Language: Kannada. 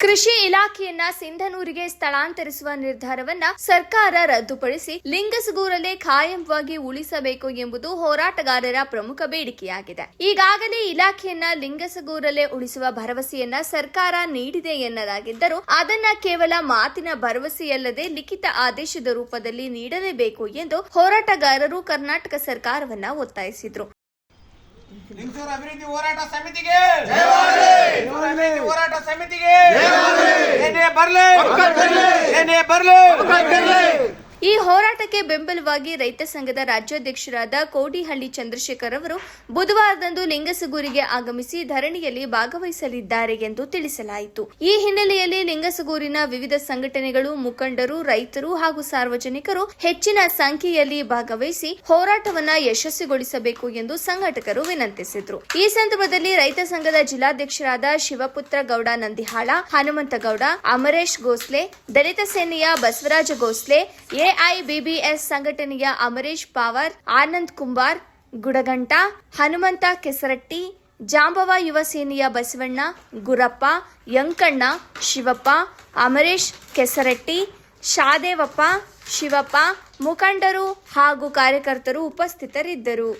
ಕೃಷಿ ಇಲಾಖೆಯನ್ನ ಸಿಂಧನೂರಿಗೆ ಸ್ಥಳಾಂತರಿಸುವ ನಿರ್ಧಾರವನ್ನ ಸರ್ಕಾರ ರದ್ದುಪಡಿಸಿ ಲಿಂಗಸಗೂರಲ್ಲೇ ಖಾಯಂವಾಗಿ ಉಳಿಸಬೇಕು ಎಂಬುದು ಹೋರಾಟಗಾರರ ಪ್ರಮುಖ ಬೇಡಿಕೆಯಾಗಿದೆ. ಈಗಾಗಲೇ ಇಲಾಖೆಯನ್ನ ಲಿಂಗಸಗೂರಲ್ಲೇ ಉಳಿಸುವ ಭರವಸೆಯನ್ನ ಸರ್ಕಾರ ನೀಡಿದೆ ಎನ್ನಲಾಗಿದ್ದರೂ ಅದನ್ನ ಕೇವಲ ಮಾತಿನ ಭರವಸೆಯಲ್ಲದೆ ಲಿಖಿತ ಆದೇಶದ ರೂಪದಲ್ಲಿ ನೀಡಲೇಬೇಕು ಎಂದು ಹೋರಾಟಗಾರರು ಕರ್ನಾಟಕ ಸರ್ಕಾರವನ್ನ ಒತ್ತಾಯಿಸಿದ್ರು. ಲಿಂಗಸೂರು ಅಭಿವೃದ್ಧಿ ಹೋರಾಟ ಸಮಿತಿಗೆ! ಅಭಿವೃದ್ಧಿ ಹೋರಾಟ ಸಮಿತಿಗೆ! ಏನೇ ಬರ್ಲಿ! ಏನೇ ಬರ್ಲಿ! ಈ ಹೋರಾಟಕ್ಕೆ ಬೆಂಬಲವಾಗಿ ರೈತ ಸಂಘದ ರಾಜ್ಯಾಧ್ಯಕ್ಷರಾದ ಕೋಡಿಹಳ್ಳಿ ಚಂದ್ರಶೇಖರ್ ಅವರು ಬುಧವಾರದಂದು ಲಿಂಗಸಗೂರಿಗೆ ಆಗಮಿಸಿ ಧರಣಿಯಲ್ಲಿ ಭಾಗವಹಿಸಲಿದ್ದಾರೆ ಎಂದು ತಿಳಿಸಲಾಯಿತು. ಈ ಹಿನ್ನೆಲೆಯಲ್ಲಿ ಲಿಂಗಸಗೂರಿನ ವಿವಿಧ ಸಂಘಟನೆಗಳು, ಮುಖಂಡರು, ರೈತರು ಹಾಗೂ ಸಾರ್ವಜನಿಕರು ಹೆಚ್ಚಿನ ಸಂಖ್ಯೆಯಲ್ಲಿ ಭಾಗವಹಿಸಿ ಹೋರಾಟವನ್ನ ಯಶಸ್ವಿಗೊಳಿಸಬೇಕು ಎಂದು ಸಂಘಟಕರು ವಿನಂತಿಸಿದರು. ಈ ಸಂದರ್ಭದಲ್ಲಿ ರೈತ ಸಂಘದ ಜಿಲ್ಲಾಧ್ಯಕ್ಷರಾದ ಶಿವಪುತ್ರ ಗೌಡ ನಂದಿಹಾಳ, ಹನುಮಂತಗೌಡ, ಅಮರೇಶ್ ಗೋಸ್ಲೆ, ದಲಿತ ಸೇನೆಯ ಬಸವರಾಜ ಗೋಸ್ಲೆ ಎಐಬಿಬಿಎಸ್ ಸಂಘಟನೆಯ ಅಮರೇಶ್ ಪಾವರ್, ಆನಂದ್ ಕುಂಬಾರ್, ಗುಡಗಂಟ, ಹನುಮಂತ ಕೆಸರಟ್ಟಿ, ಜಾಂಬವ ಯುವ ಸೇನೆಯ ಬಸವಣ್ಣ, ಗುರಪ್ಪ, ಯಂಕಣ್ಣ, ಶಿವಪ್ಪ, ಅಮರೇಶ್ ಕೆಸರಟ್ಟಿ, ಶಾದೇವಪ್ಪ, ಶಿವಪ್ಪ, ಮುಖಂಡರು ಹಾಗೂ ಕಾರ್ಯಕರ್ತರು ಉಪಸ್ಥಿತರಿದ್ದರು.